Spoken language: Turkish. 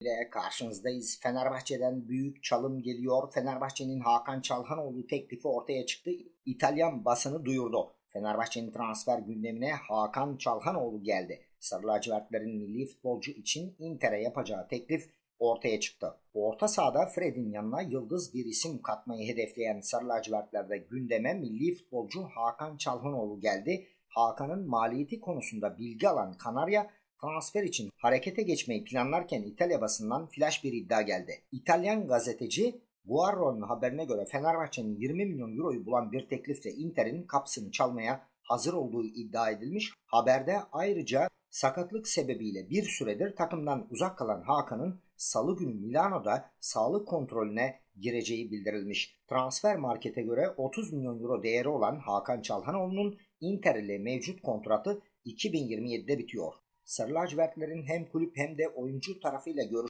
ile karşınızdayız. Fenerbahçe'den büyük çalım geliyor. Fenerbahçe'nin Hakan Çalhanoğlu teklifi ortaya çıktı. İtalyan basını duyurdu. Fenerbahçe'nin transfer gündemine Hakan Çalhanoğlu geldi. Sarı lacivertlerin milli futbolcu için Inter'e yapacağı teklif ortaya çıktı. Orta sahada Fred'in yanına yıldız bir isim katmayı hedefleyen Sarı lacivertlerde gündeme milli futbolcu Hakan Çalhanoğlu geldi. Hakan'ın maliyeti konusunda bilgi alan Kanarya transfer için harekete geçmeyi planlarken İtalya basından flash bir iddia geldi. İtalyan gazeteci Guarro'nun haberine göre Fenerbahçe'nin 20 milyon euroyu bulan bir teklifle Inter'in kapısını çalmaya hazır olduğu iddia edilmiş. Haberde ayrıca sakatlık sebebiyle bir süredir takımdan uzak kalan Hakan'ın salı günü Milano'da sağlık kontrolüne gireceği bildirilmiş. Transfer markete göre 30 milyon euro değeri olan Hakan Çalhanoğlu'nun Inter ile mevcut kontratı 2027'de bitiyor. Sarı hem kulüp hem de oyuncu tarafıyla görüş